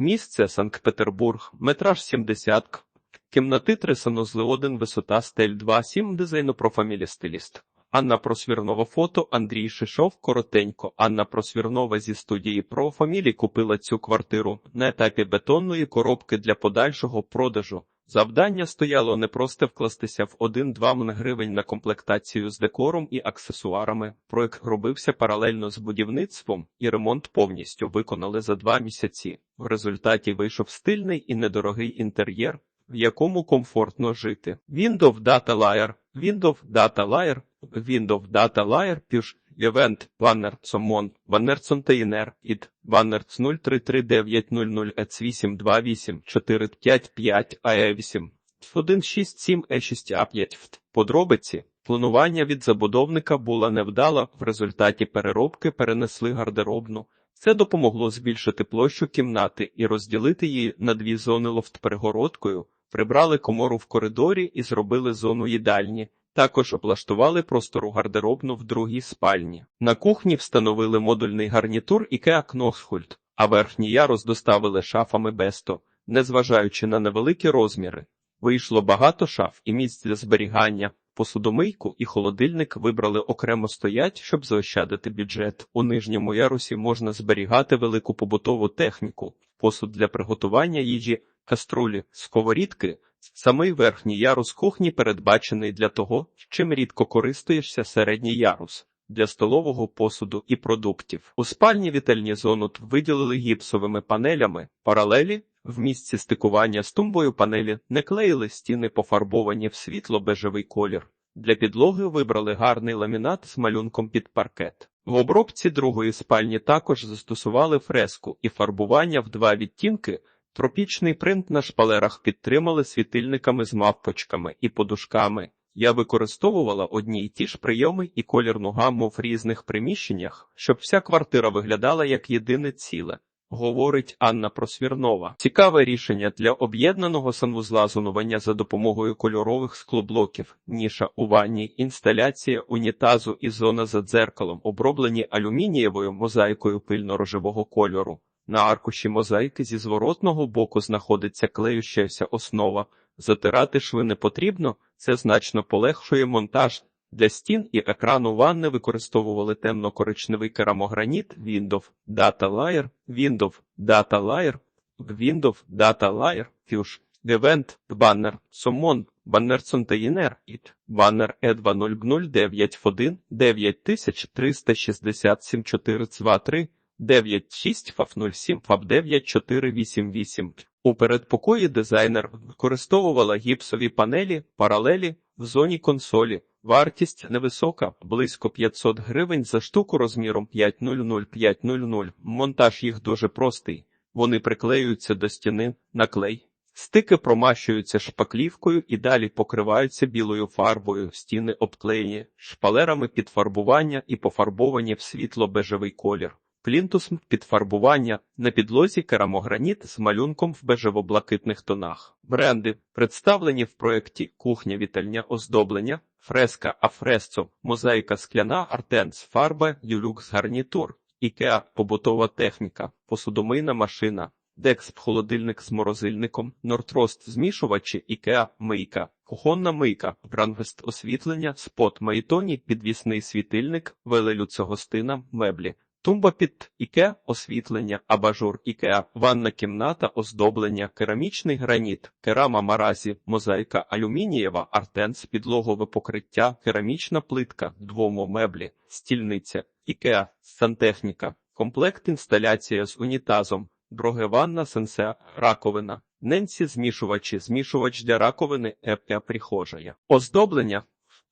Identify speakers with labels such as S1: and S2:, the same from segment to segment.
S1: Місце Санкт-Петербург, метраж 70. Кімнати 3 санузли 1, висота стель 2, 7, дизайну профамілі стиліст. Анна Просвірнова фото, Андрій Шишов, коротенько. Анна Просвірнова зі студії Профамілі купила цю квартиру на етапі бетонної коробки для подальшого продажу. Завдання стояло не просто вкластися в 1-2 мн гривень на комплектацію з декором і аксесуарами. Проект робився паралельно з будівництвом, і ремонт повністю виконали за два місяці. В результаті вийшов стильний і недорогий інтер'єр, в якому комфортно жити. Windows Data Layer, Windows Data Layer, Windows Data Layer, Push, Event, Banner, Summon, Banner Container, id, Banner 033900 EC828 455 AE8 167 E6 A5 Подробиці Планування від забудовника була невдала, в результаті переробки перенесли гардеробну. Це допомогло збільшити площу кімнати і розділити її на дві зони лофт-перегородкою, прибрали комору в коридорі і зробили зону їдальні. Також облаштували простору гардеробну в другій спальні. На кухні встановили модульний гарнітур IKEA Knoxhult, а верхній ярус доставили шафами Бесто, незважаючи на невеликі розміри. Вийшло багато шаф і місць для зберігання. Посудомийку і холодильник вибрали окремо стоять, щоб заощадити бюджет. У нижньому ярусі можна зберігати велику побутову техніку, посуд для приготування їжі, каструлі, сковорідки. Самий верхній ярус кухні передбачений для того, чим рідко користуєшся середній ярус для столового посуду і продуктів. У спальні вітальні зону виділили гіпсовими панелями, паралелі в місці стикування з тумбою панелі не клеїли стіни, пофарбовані в світло-бежевий колір. Для підлоги вибрали гарний ламінат з малюнком під паркет. В обробці другої спальні також застосували фреску і фарбування в два відтінки. Тропічний принт на шпалерах підтримали світильниками з мавпочками і подушками. Я використовувала одні й ті ж прийоми і колірну гамму в різних приміщеннях, щоб вся квартира виглядала як єдине ціле. Говорить Анна Просвірнова. Цікаве рішення для об'єднаного санвузла зонування за допомогою кольорових склоблоків, ніша у ванні, інсталяція унітазу і зона за дзеркалом, оброблені алюмінієвою мозаїкою пильно-рожевого кольору. На аркуші мозаїки зі зворотного боку знаходиться клеющася основа. Затирати шви не потрібно, це значно полегшує монтаж. Для стін і екрану ванни використовували темно-коричневий керамограніт Windows Data Layer, Windows Data Layer, Windows Data Layer, Fuchs, Event, Banner, Summon, Banner Container, IT, Banner E2009 9367 423 96 FAF 07 FAF 9488. У передпокої дизайнер використовувала гіпсові панелі, паралелі в зоні консолі. Вартість невисока, близько 500 гривень за штуку розміром 500-500. Монтаж їх дуже простий. Вони приклеюються до стіни на клей. Стики промащуються шпаклівкою і далі покриваються білою фарбою. Стіни обклеєні шпалерами під фарбування і пофарбовані в світло-бежевий колір. Плінтус підфарбування на підлозі керамограніт з малюнком в бежево-блакитних тонах. Бренди представлені в проєкті кухня вітальня оздоблення, фреска Афресцо, мозаїка скляна Артенс, фарба, Юлюкс гарнітур, Ікеа, побутова техніка, посудомийна машина, Дексп холодильник з морозильником, Нортрост змішувачі, Ікеа, мийка, кухонна мийка, Гранвест освітлення, спот Майтоні, підвісний світильник, велелюця гостина, меблі. Тумба під іке, освітлення, абажур ікеа, ванна кімната, оздоблення, керамічний граніт, керама маразі, мозаїка алюмінієва, артенс, підлогове покриття, керамічна плитка, двомо меблі, стільниця, ікеа, сантехніка, комплект інсталяція з унітазом, друге ванна, сенсе, раковина, ненці змішувачі, змішувач для раковини, епля прихожая, оздоблення,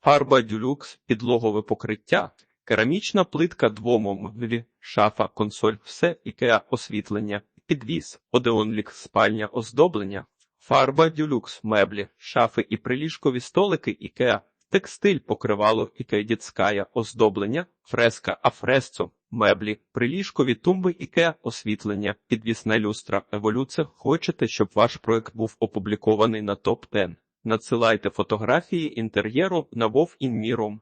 S1: фарба дюлюкс, підлогове покриття, Керамічна плитка двомовлі, шафа, консоль, все ікеа освітлення, підвіз, одеонлік, спальня, оздоблення, фарба, дюлюкс, меблі, шафи і приліжкові столики ікеа, текстиль, покривало, ікеа дітськая, оздоблення, фреска, афресцо, меблі, приліжкові тумби ікеа, освітлення, підвісна люстра, еволюція. Хочете, щоб ваш проект був опублікований на топ 10 Надсилайте фотографії інтер'єру на Вов Інміром.